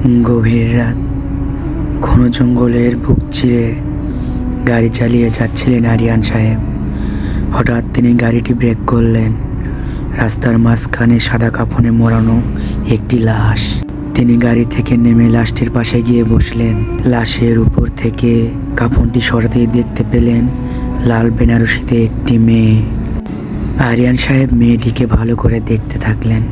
গভীর রাত। ঘন জঙ্গলের বুক চিরে গাড়ি চালিয়ে যাচ্ছিলেন আরিয়ান সাহেব। হঠাৎ তিনি গাড়িটি ব্রেক করলেন। রাস্তার মাঝখানে সাদা কাফনে মোড়ানো একটি লাশ। তিনি গাড়ি থেকে নেমে লাশটির পাশে গিয়ে বসলেন। লাশের উপর থেকে কাফনটি সরাতেই দেখতে পেলেন লাল বেনারসিতে একটি মেয়ে। আরিয়ান সাহেব মেয়েটিকে ভালো করে দেখতে থাকলেন।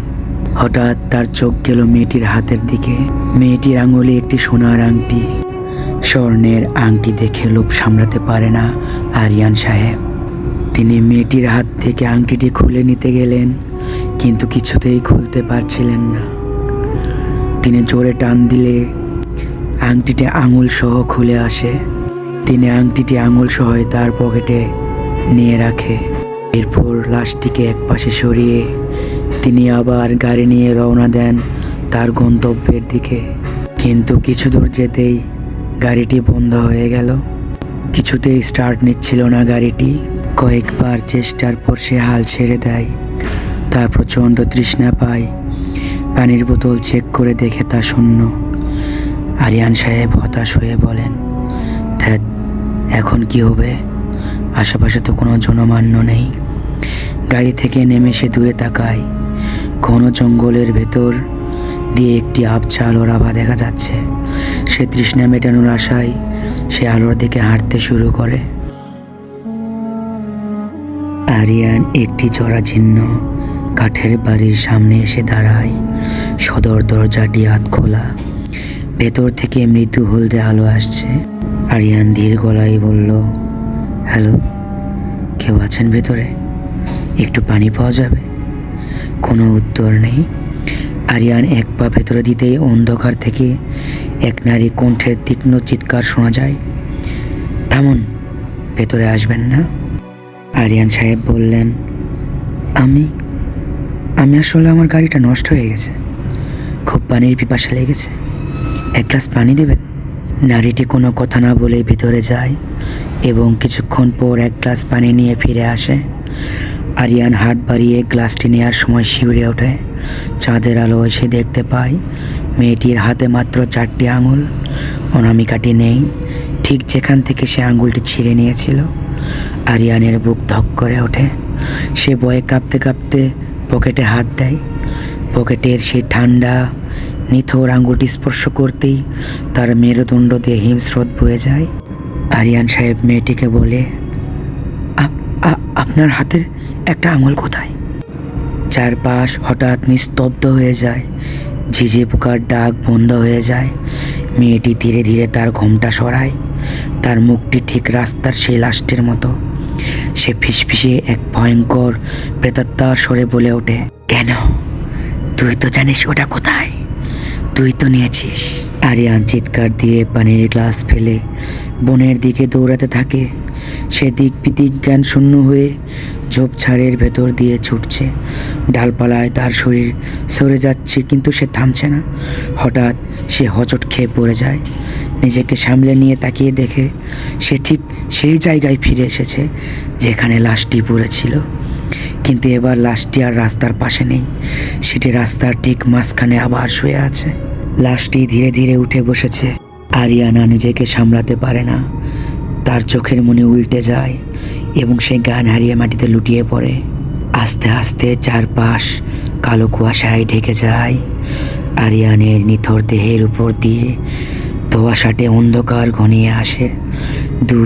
হঠাৎ তার চোখ গেল মেয়েটির হাতের দিকে। মেয়েটির আঙুলে একটি সোনার আংটি। স্বর্ণের আংটি দেখে লোভ সামলাতে পারে না আরিয়ান সাহেব। তিনি মেয়েটির হাত থেকে আংটিটি খুলে নিতে গেলেন, কিন্তু কিছুতেই খুলতে পারছিলেন না। তিনি জোরে টান দিলে আংটিটি আঙুল সহ খুলে আসে। তিনি আংটিটি আঙুল সহ তার পকেটে নিয়ে রাখে। এরপর লাশটিকে একপাশে সরিয়ে তিনি আবার গাড়ি নিয়ে রওনা দেন তার গন্তব্যের দিকে। কিন্তু কিছু দূর যেতেই গাড়িটি বন্ধ হয়ে গেল। কিছুতেই স্টার্ট নিচ্ছিল না গাড়িটি। কয়েকবার চেষ্টার পর সে হাল ছেড়ে দেয়। তার প্রচণ্ড তৃষ্ণা পায়। পানির বোতল চেক করে দেখে তা শূন্য। আরিয়ান সাহেব হতাশ হয়ে বলেন ধ্যাত এখন কি হবে? আশেপাশে তো কোনো জনমান্য নেই। গাড়ি থেকে নেমে সে দূরে তাকায়। ঘন জঙ্গলের ভেতর দিয়ে একটি আবছা আলোর আভা দেখা যাচ্ছে। সে তৃষ্ণা মেটানোর আশায় সে আলোর দিকে হাঁটতে শুরু করে। আরিয়ান একটি জরাজীর্ণ কাঠের বাড়ির সামনে এসে দাঁড়ায়। সদর দরজাটি হাত খোলা। ভেতর থেকে মৃদু হলদে আলো আসছে। আরিয়ান ধীর গলায় বলল, হ্যালো, কেউ আছেন ভেতরে? একটু পানি পাওয়া যাবে? কোনো উত্তর নেই। আরিয়ান এক পা ভেতরে দিতেই অন্ধকার থেকে এক নারী কণ্ঠের তীক্ষ্ণ চিৎকার শোনা যায়। থামুন, ভেতরে আসবেন না। আরিয়ান সাহেব বললেন, আমি আমি আসলে আমার গাড়িটা নষ্ট হয়ে গেছে। খুব পানির পিপাসা লেগেছে। এক গ্লাস পানি দেবেন? নারীটি কোনো কথা না বলেই ভিতরে যায় এবং কিছুক্ষণ পর এক গ্লাস পানি নিয়ে ফিরে আসে। আরিয়ান হাত বাড়িয়ে গ্লাসটি নেওয়ার সময় শিউরে ওঠে। চাঁদের আলো এসে দেখতে পায়, মেয়েটির হাতে মাত্র চারটি আঙুল, অনামিকাটি নেই, ঠিক যেখান থেকে সে আঙুলটি ছিঁড়ে নিয়েছিল। আরিয়ানের বুক ধক করে ওঠে। সে বয়ে কাঁপতে কাঁপতে পকেটে হাত দেয়। পকেটের সেই ঠান্ডা, নিথর আঙুলটি স্পর্শ করতেই তার মেরুদণ্ড দিয়ে হিমস্রোত বয়ে যায়। আরিয়ান সাহেব মেয়েটিকে বলে "আপ- আ- আপনার হাতের একটা আঙুল কোথায়? চারপাশ হঠাৎ নিস্তব্ধ হয়ে যায়। ঝিঝি পোকার ডাক বন্ধ হয়ে যায়। মেয়েটি ধীরে ধীরে তার ঘোমটা সরায়। তার মুখটি ঠিক রাস্তার সেই লাস্টের মতো। সে ফিসফিসে এক ভয়ঙ্কর প্রেতাত্মার স্বরে বলে ওঠে, কেন? তুই তো জানিস ওটা কোথায়? তুই তো নিয়েছিস। আরিয়ান চিৎকার দিয়ে পানির গ্লাস ফেলে বনের দিকে দৌড়াতে থাকে। সে দিক বিদিক জ্ঞান শূন্য হয়ে ঝোপঝাড়ের ভেতর দিয়ে ছুটছে। ডালপালায় তার শরীর সরে যাচ্ছে কিন্তু সে থামছে না। হঠাৎ সে হচট খেয়ে পড়ে যায়। নিজেকে সামলে নিয়ে তাকিয়ে দেখে সে ঠিক সেই জায়গায় ফিরে এসেছে যেখানে লাশটি পড়েছিল। কিন্তু এবার লাশটি আর রাস্তার পাশে নেই। সেটি রাস্তার ঠিক মাঝখানে আবার শুয়ে আছে। লাশটি ধীরে ধীরে উঠে বসেছে। আরিয়ানা নিজেকে সামলাতে পারে না। তার চোখের মনে উল্টে যায় এবং সে গান হারিয়ে মাটিতে লুটিয়ে পড়ে। আস্তে আস্তে চারপাশ কালো কুয়াশায় ঢেকে যায়। আরিয়ানের নিথর দেহের উপর দিয়ে ধোয়াশাটে অন্ধকার ঘনিয়ে আসে। দূর